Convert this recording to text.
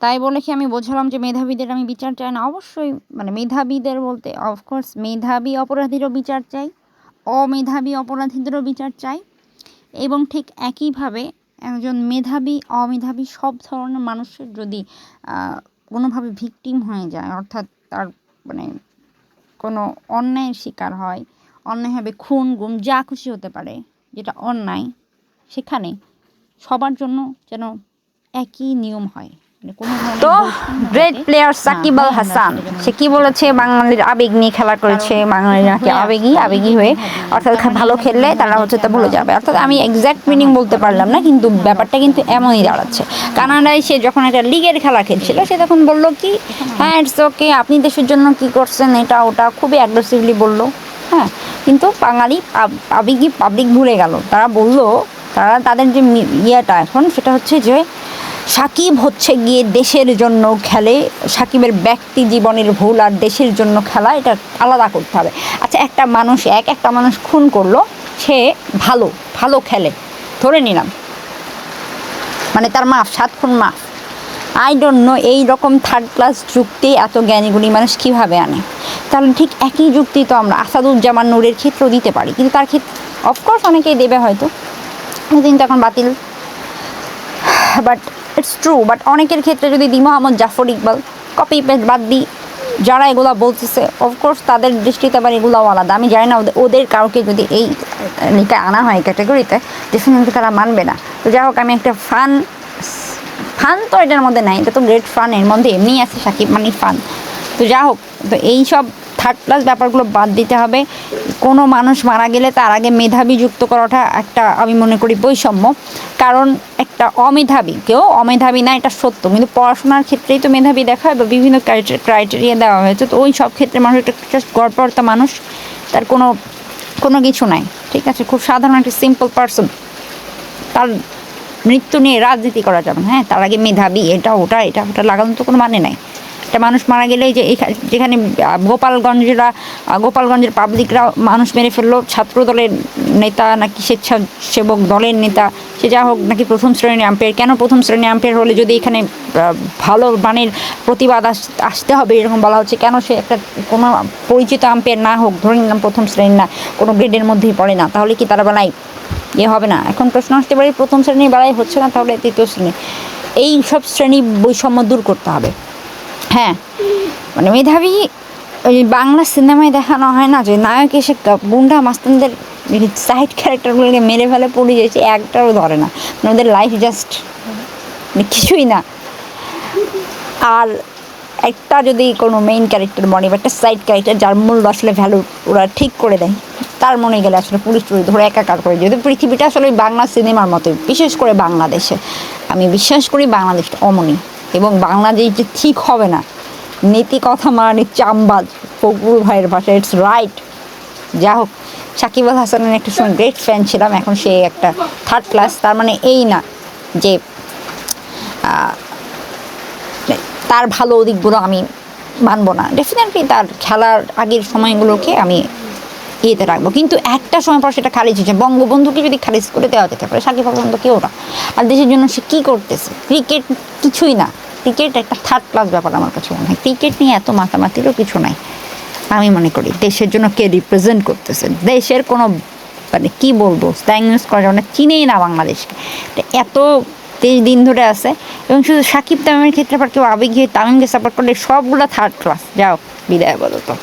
তাই বলে কি আমি বোঝালাম যে মেধাবীদের আমি বিচার চাই না? অবশ্যই মানে মেধাবীদের বলতে অফকোর্স মেধাবী অপরাধীরও বিচার চাই, অমেধাবী অপরাধীদেরও বিচার চাই এবং ঠিক একইভাবে একজন মেধাবী, অমেধাবী সব ধরনের মানুষের যদি কোনোভাবে ভিকটিম হয়ে যায়, অর্থাৎ তার মানে কোনো অন্যায়ের শিকার হয় অন্যায়ভাবে খুন, গুম, যা খুশি হতে পারে, যেটা অন্যায়, সেখানে সবার জন্য যেন একই নিয়ম হয়। তো বৈষম্য গ্রেট প্লেয়ার সাকিব আল হাসান সে কি বলেছে? বাঙালির আবেগ নিয়ে খেলা করেছে বাঙালির নাকি আবেগী আবেগী হয়ে অর্থাৎ ভালো খেললে তারা হচ্ছে তা ভুলে যাবে। অর্থাৎ আমি এক্স্যাক্ট মিনিং বলতে পারলাম না কিন্তু ব্যাপারটা কিন্তু এমনই দাঁড়াচ্ছে। কানাডায় সে যখন একটা লিগের খেলা খেলছিল সে তখন বলল কি হ্যাঁ ইটস ওকে আপনি দেশের জন্য কি করছেন এটা ওটা? খুবই অ্যাগ্রেসিভলি বলল হ্যাঁ কিন্তু বাঙালি আব- আবেগী পাবলিক ভুলে গেল। তারা বলল তারা তাদের যে ইয়েটা এখন সেটা হচ্ছে যে সাকিব হচ্ছে গিয়ে দেশের জন্য খেলে, সাকিবের ব্যক্তি জীবনের ভুল আর দেশের জন্য খেলা, এটা আলাদা করতে হবে। আচ্ছা একটা মানুষ এক, একটা মানুষ খুন করল, সে ভালো ভালো খেলে। ধরে নিলাম। মানে তার মাফ, সাত খুন মাফ। আই ডোন্ট নো এই রকম থার্ড ক্লাস যুক্তি এত জ্ঞানীগুণী মানুষ কীভাবে আনে? তাহলে ঠিক একই যুক্তি তো আমরা আসাদুজ্জামান নূরের ক্ষেত্রেও দিতে পারি। কিন্তু তার ক্ষেত্রে অফকোর্স অনেকেই দেবে হয়তো। কিন্তু এখন বাতিল। বাট ইটস ট্রু বাট অনেকের ক্ষেত্রে যদি দি মোহাম্মদ জাফর ইকবাল কপি পেস্ট বাদ দিই যারা এগুলো বলতেছে অফকোর্স তাদের দৃষ্টিতে আবার এগুলোও আলাদা। আমি জানি না ওদের কাউকে যদি এই নিতে আনা হয় ক্যাটাগরিতে ডেফিনেটলি তারা মানবে না। তো যাই হোক, আমি একটা ফান ফান তো এটার মধ্যে নাই, এটা তো গ্রেট ফান এর মধ্যে এমনিই আছে সাকিব মানে ফান তো যা হোক, তো এই সব থার্ড ব্যাপারগুলো বাদ দিতে হবে। কোনো মানুষ মারা গেলে তার আগে মেধাবী যুক্ত করাটা একটা আমি মনে করি বৈষম্য। কারণ একটা অমেধাবী, কেউ অমেধাবী না, এটা সত্য। কিন্তু পড়াশোনার ক্ষেত্রেই তো মেধাবী দেখা হয় বা বিভিন্ন ক্রাইটেরিয়া দেওয়া হয়েছে তো ওই সব ক্ষেত্রে মানুষ একটা গড়পড়তা মানুষ, তার কোনো কোনো কিছু নাই। ঠিক আছে? খুব সাধারণ একটা সিম্পল পার্সন তার মৃত্যু নিয়ে রাজনীতি করা যাবে হ্যাঁ তার আগে মেধাবী, এটা, ওটা এটা, ওটা লাগানো তো কোনো মানে নাই। একটা মানুষ মারা গেলে যে যেখানে গোপালগঞ্জরা গোপালগঞ্জের পাবলিকরা মানুষ মেরে ফেলল। ছাত্র দলের নেতা নাকি স্বেচ্ছাসেবক দলের নেতা, সে যা হোক নাকি প্রথম শ্রেণির আম্পায়ার কেন প্রথম শ্রেণির আম্পায়ার হলে যদি এখানে ভালো মানের প্রতিবাদ আস- আসতে হবে এরকম বলা হচ্ছে, কেন সে একটা, কোনো পরিচিত আম্পায়ার না হোক, ধরে নিলাম প্রথম শ্রেণির না, কোনো গ্রেডের মধ্যেই পড়ে না, তাহলে কি তারা বেলায় ইয়ে হবে না? এখন প্রশ্ন আসতে পারে, প্রথম শ্রেণির বেলায় হচ্ছে না, তাহলে তৃতীয় শ্রেণি। এই সব শ্রেণি বৈষম্য দূর করতে হবে। হ্যাঁ। মানে মেধাবী ওই বাংলা সিনেমায় দেখানো হয় না, যে নায়ক এসে গুন্ডা মাস্তানদের সাইড ক্যারেক্টারগুলোকে মেরে ফেলে পড়ে যাচ্ছে, একটাও ধরে না। মানে ওদের লাইফ জাস্ট মানে কিছুই না। আর একটা যদি কোনো মেইন ক্যারেক্টার মনে বা একটা সাইড ক্যারেক্টার যার মূল আসলে ভ্যালু ওরা ঠিক করে দেয়, তার মনে গেলে আসলে পুলিশ চুরি ধরে একাকার করে যদি পৃথিবীটা আসলে ওই বাংলা সিনেমার মতোই, বিশেষ করে বাংলাদেশে, আমি বিশ্বাস করি বাংলাদেশটা অমনই এবং বাংলাদেশ যে ঠিক হবে না, নীতি কথা মানে চামবাজ, ফকরুল ভাইয়ের ভাষা ইটস রাইট যা হোক, সাকিব আল হাসানের একটা সময় গ্রেট ফ্যান ছিলাম, এখন সে একটা থার্ড ক্লাস তার মানে এই না যে তার ভালো দিকগুলো আমি মানবো না। ডেফিনেটলি তার খেলার আগের সময়গুলোকে আমি ইয়েতে রাখব। কিন্তু একটা সময় পর সেটা খারিজ হয়েছে বঙ্গবন্ধুকে যদি খারিজ করে দেওয়া যেতে পারে, সাকিব তো কেউ না। আর দেশের জন্য সে কী করতেছে? ক্রিকেট কিছুই না। ক্রিকেট একটা থার্ড ক্লাস ব্যাপার আমার কাছে মনে হয়। ক্রিকেট নিয়ে এত মাতামাতিরও কিছু নাই। আমি মনে করি, দেশের জন্য কে রিপ্রেজেন্ট করতেছে? দেশের কোনো মানে কী বলব? স্ল্যাং করা যাবে না চিনেই না বাংলাদেশকে। এত তেইশ দিন ধরে আছে। এবং শুধু সাকিব তামিমের ক্ষেত্রে আবার কেউ আবেগী হয়ে তামিমকে সাপোর্ট করলে সবগুলো থার্ড ক্লাস যাও বিদায় বলো তো।